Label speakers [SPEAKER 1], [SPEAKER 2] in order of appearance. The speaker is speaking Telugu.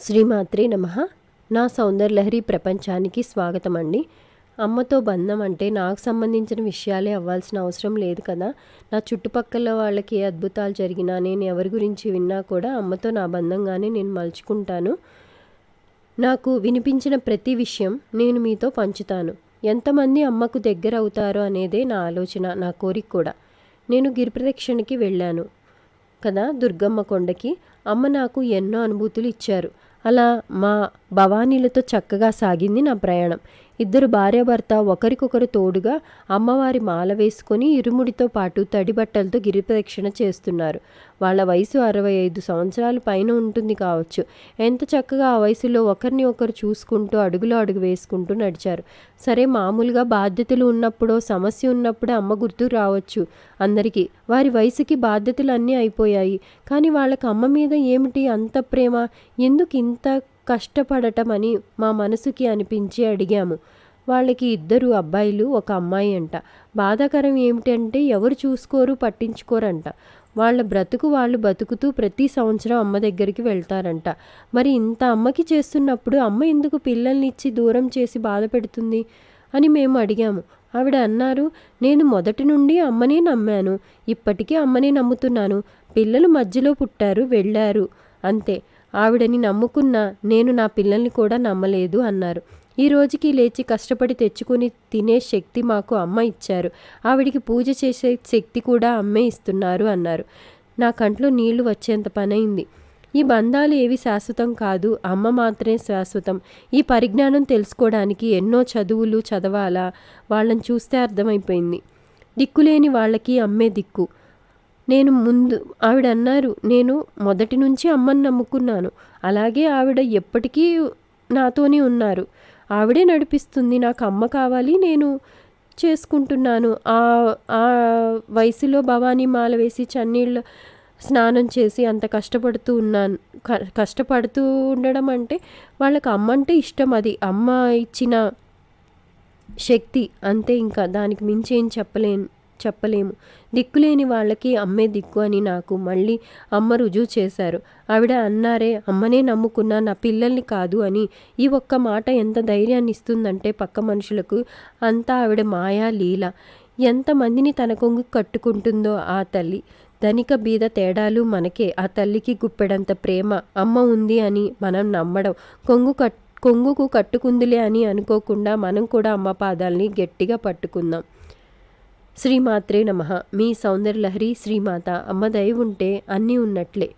[SPEAKER 1] శ్రీమాత్రే నమ. నా సౌందర్యలహరి ప్రపంచానికి స్వాగతం అండి. అమ్మతో బంధం అంటే నాకు సంబంధించిన విషయాలే అవ్వాల్సిన అవసరం లేదు కదా. నా చుట్టుపక్కల వాళ్ళకి ఏ అద్భుతాలు జరిగినా నేను ఎవరి గురించి విన్నా కూడా అమ్మతో నా బంధంగానే నేను మలుచుకుంటాను. నాకు వినిపించిన ప్రతి విషయం నేను మీతో పంచుతాను. ఎంతమంది అమ్మకు దగ్గర అవుతారో అనేదే నా ఆలోచన నా కోరిక కూడా. నేను గిరిప్రదక్షిణకి వెళ్ళాను కదా దుర్గమ్మ కొండకి. అమ్మ నాకు ఎన్నో అనుభూతులు ఇచ్చారు. అలా మా భవానీలతో చక్కగా సాగింది నా ప్రయాణం. ఇద్దరు భార్యాభర్త ఒకరికొకరు తోడుగా అమ్మవారి మాల వేసుకొని ఇరుముడితో పాటు తడి బట్టలతో గిరిప్రదక్షిణ చేస్తున్నారు. వాళ్ళ వయసు అరవై ఐదు సంవత్సరాల పైన ఉంటుంది కావచ్చు. ఎంత చక్కగా ఆ వయసులో ఒకరిని ఒకరు చూసుకుంటూ అడుగులో అడుగు వేసుకుంటూ నడిచారు. సరే మామూలుగా బాధ్యతలు ఉన్నప్పుడో సమస్య ఉన్నప్పుడే అమ్మ గుర్తుకు రావచ్చు అందరికీ. వారి వయసుకి బాధ్యతలు అన్నీ అయిపోయాయి. కానీ వాళ్ళకి అమ్మ మీద ఏమిటి అంత ప్రేమ? ఎందుకు ఇంత కష్టపడటం అని మా మనసుకి అనిపించి అడిగాము. వాళ్ళకి ఇద్దరు అబ్బాయిలు ఒక అమ్మాయి అంట. బాధాకరం ఏమిటంటే ఎవరు చూసుకోరు పట్టించుకోరంట. వాళ్ళ బ్రతుకు వాళ్ళు బతుకుతూ ప్రతి సంవత్సరం అమ్మ దగ్గరికి వెళ్తారంట. మరి ఇంత అమ్మకి చేస్తున్నప్పుడు అమ్మ ఎందుకు పిల్లల్ని ఇచ్చి దూరం చేసి బాధ పెడుతుంది అని మేము అడిగాము. ఆవిడ అన్నారు నేను మొదటి నుండి అమ్మనే నమ్మాను. ఇప్పటికీ అమ్మనే నమ్ముతున్నాను. పిల్లలు మధ్యలో పుట్టారు వెళ్ళారు. అంతే. ఆవిడని నమ్ముకున్న నేను నా పిల్లల్ని కూడా నమ్మలేదు అన్నారు. ఈ రోజుకి లేచి కష్టపడి తెచ్చుకుని తినే శక్తి మాకు అమ్మ ఇచ్చారు. ఆవిడికి పూజ చేసే శక్తి కూడా అమ్మే ఇస్తున్నారు అన్నారు. నా కంట్లో నీళ్ళు వచ్చేంత పనైంది. ఈ బంధాలు ఏవి శాశ్వతం కాదు అమ్మ మాత్రమే శాశ్వతం. ఈ పరిజ్ఞానం తెలుసుకోవడానికి ఎన్నో చదువులు చదవాలా? వాళ్ళని చూస్తే అర్థమైపోయింది. దిక్కులేని వాళ్ళకి అమ్మే దిక్కు. నేను ముందు ఆవిడ అన్నారు నేను మొదటి నుంచి అమ్మని నమ్ముకున్నాను. అలాగే ఆవిడ ఎప్పటికీ నాతోనే ఉన్నారు. ఆవిడే నడిపిస్తుంది నాకు అమ్మ కావాలి నేను చేసుకుంటున్నాను. ఆ ఆ వయసులో భవానీ మాల వేసి చన్నీళ్ళ స్నానం చేసి అంత కష్టపడుతూ ఉన్నాను క- కష్టపడుతూ ఉండడం అంటే వాళ్ళకి అమ్మ అంటే ఇష్టం అది. అమ్మ ఇచ్చిన శక్తి అంతే ఇంకా. దానికి మించి ఏం చెప్పలేను. చెప్పలేము. దిక్కులేని వాళ్ళకి అమ్మే దిక్కు అని నాకు మళ్ళీ అమ్మ రుజువు చేశారు. ఆవిడ అన్నారే అమ్మనే నమ్ముకున్నా నా పిల్లల్ని కాదు అని. ఈ ఒక్క మాట ఎంత ధైర్యాన్ని ఇస్తుందంటే పక్క మనుషులకు అంతా ఆవిడ మాయా లీల. ఎంతమందిని తన కొంగు కట్టుకుంటుందో ఆ తల్లి. ధనిక బీద తేడాలు మనకే. ఆ తల్లికి గుప్పెడంత ప్రేమ. అమ్మ ఉంది అని మనం నమ్మడం. కొంగు కట్ కొంగుకు కట్టుకుందిలే అని అనుకోకుండా మనం కూడా అమ్మ పాదాల్ని గట్టిగా పట్టుకుందాం. శ్రీమాత్రే నమ. మీ సౌందర్యలహరి శ్రీమాత అమ్మ దయ ఉంటే అన్నీ ఉన్నట్లే.